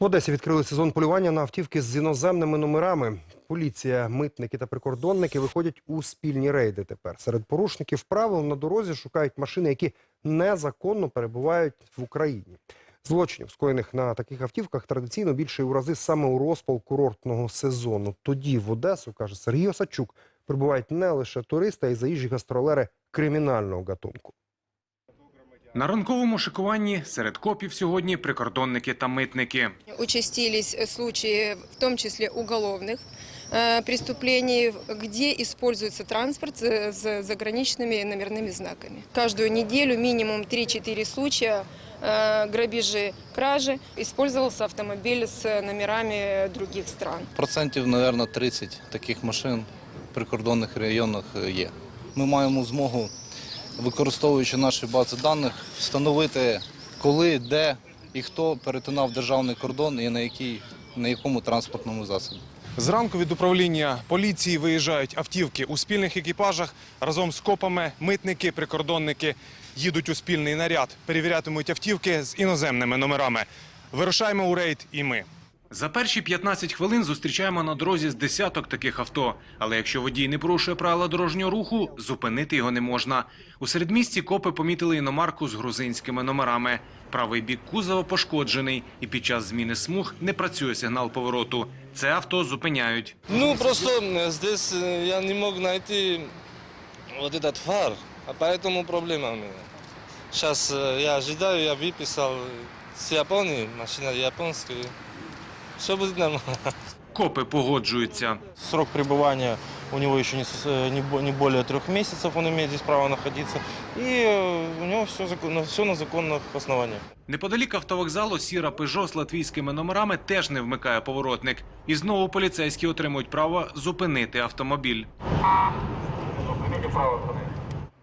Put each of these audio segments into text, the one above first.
В Одесі відкрили сезон полювання на автівки з іноземними номерами. Поліція, митники та прикордонники виходять у спільні рейди тепер. Серед порушників правил на дорозі шукають машини, які незаконно перебувають в Україні. Злочинів, скоєних на таких автівках, традиційно більше у рази саме у розпал курортного сезону. Тоді в Одесу, каже Сергій Осадчук, прибувають не лише туристи, а й заїжджі гастролери кримінального гатунку. На ранковому шикуванні серед копів сьогодні прикордонники та митники. Участились э, случаи, в том числе уголовных э, преступлений, где используется транспорт э, с заграничными номерными знаками. Каждую неделю минимум 3-4 случая э, грабежи, кражи. Использовался автомобиль с номерами других стран. Процентів, мабуть, 30 таких машин в прикордонних районах е, є. Ми маємо змогу, використовуючи наші бази даних, встановити, коли, де і хто перетинав державний кордон і на, якій, на якому транспортному засобі. Зранку від управління поліції виїжджають автівки у спільних екіпажах. Разом з копами митники, прикордонники їдуть у спільний наряд, перевірятимуть автівки з іноземними номерами. Вирушаємо у рейд і ми. За перші 15 хвилин зустрічаємо на дорозі з десяток таких авто. Але якщо водій не порушує правила дорожнього руху, зупинити його не можна. У середмісті копи помітили іномарку з грузинськими номерами. Правий бік кузова пошкоджений, і під час зміни смуг не працює сигнал повороту. Це авто зупиняють. Ну, просто э, здесь э, я не мог найти вот этот фар, а поэтому проблема у меня. Сейчас я ожидаю, я выписал с Японии, машина японская. Все будет нормально. Копи погоджуються. Срок пребывания у него еще не, с- э, не бо- не более трех месяцев, он имеет здесь право находиться. И э, у него все, закон- все на законных основаниях. Неподалік автовокзалу сіра Пежо з латвійськими номерами теж не вмикає поворотник. І знову поліцейські отримують право зупинити автомобіль.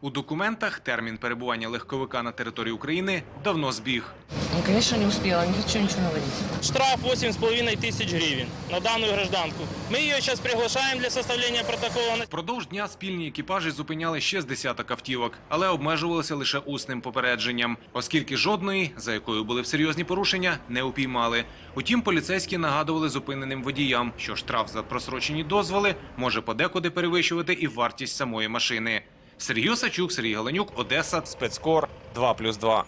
У документах термін перебування легковика на території України давно збіг. Ну, конечно, не успела, не хочу ничего наводить. Штраф 8,5 тысяч гривен на данную гражданку. Мы ее сейчас приглашаем для составления протокола. Впродовж дня спільні екіпажі зупиняли ще з десяток автівок, але обмежувалися лише усним попередженням, оскільки жодної, за якою були серйозні порушення, не упіймали. Утім, поліцейські нагадували зупиненим водіям, що штраф за просрочені дозволи може подекуди перевищувати і вартість самої машини. Сергій Осачук, Сергій Галенюк, Одеса. Спецкор 2+,2.